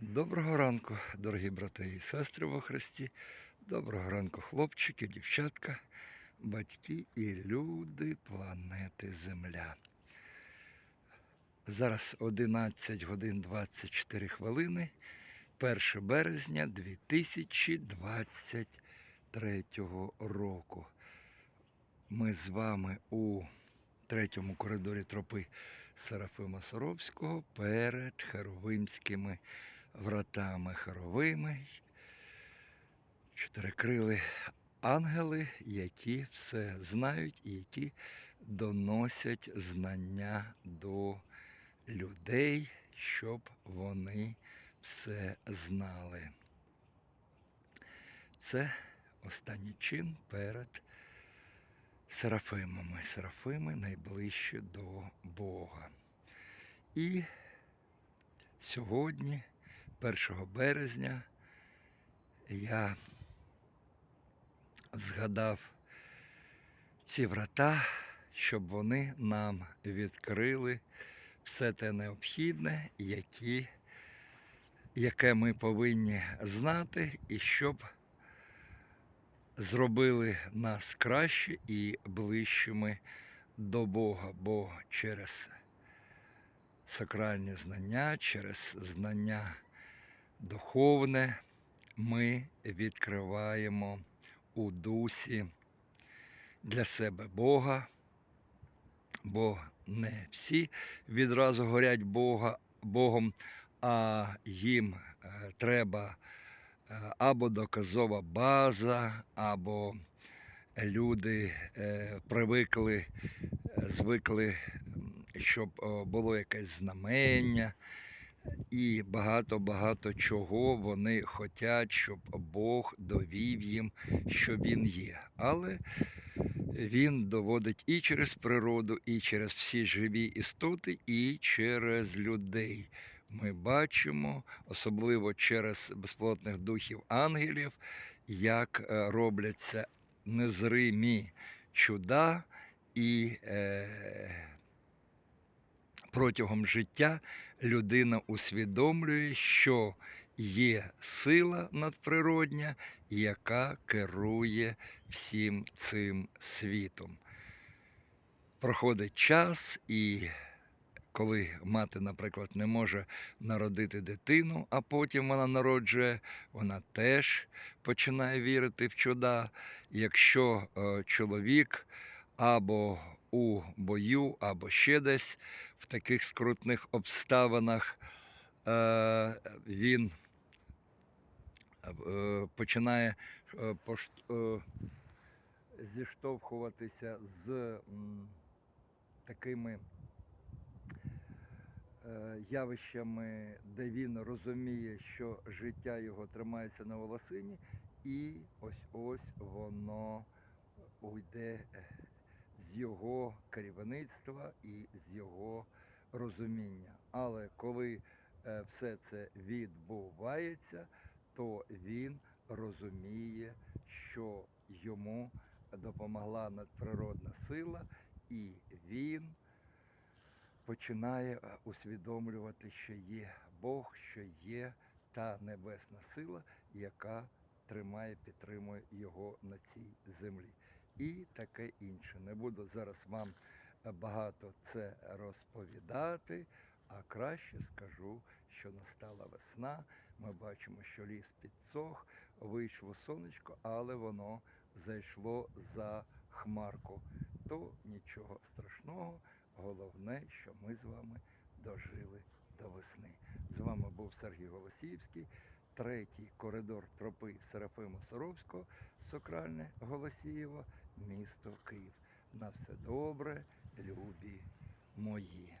Доброго ранку, дорогі брати і сестри во Христі. Доброго ранку, хлопчики, дівчатка, батьки і люди планети Земля. Зараз 11 годин 24 хвилини, 1 березня 2023 року. Ми з вами у третьому коридорі тропи Серафима Соровського перед Херовимськими вратами Херовими. Чотирикрили ангели, які все знають і які доносять знання до людей, щоб вони все знали. Це останній чин перед Серафимами. Серафими найближче до Бога. І сьогодні, 1 березня, я згадав ці врата, щоб вони нам відкрили все те необхідне, які, яке ми повинні знати, і щоб зробили нас краще і ближчими до Бога, бо через сакральні знання, через знання духовне ми відкриваємо у дусі для себе Бога, бо не всі відразу горять Бога, Богом, а їм е, треба е, або доказова база, або люди е, привикли, звикли, щоб було якесь знамення. І багато-багато чого вони хочуть, щоб Бог довів їм, що Він є. Але Він доводить і через природу, і через всі живі істоти, і через людей. Ми бачимо, особливо через безплотних духів ангелів, як е, робляться незримі чуда, і е, протягом життя людина усвідомлює, що є сила надприродня, яка керує всім цим світом. Проходить час, і коли мати, наприклад, не може народити дитину, а потім вона народжує, вона теж починає вірити в чуда. Якщо е, чоловік або у бою, або ще десь в таких скрутних обставинах е, він е, починає е, зіштовхуватися з такими явищами, де він розуміє, що життя його тримається на волосині, і ось ось воно уйде з його керівництва і з його розуміння. Але коли е, все це відбувається, то він розуміє, що йому допомогла надприродна сила, і він починає е, усвідомлювати, що є Бог, що є та небесна сила, яка тримає, підтримує його на цій землі. І таке інше. Не буду зараз вам е, багато це розповідати, а краще скажу, що настала весна. Ми бачимо, що ліс підсох, вийшло сонечко, але воно зайшло за хмарку. То нічого страшного. Головне, що ми з вами дожили до весни. З вами був Сергій Голосіївський, третій коридор тропи Серафима Соровського, Сокральне Голосієво, місто Київ. На все добре, любі мої.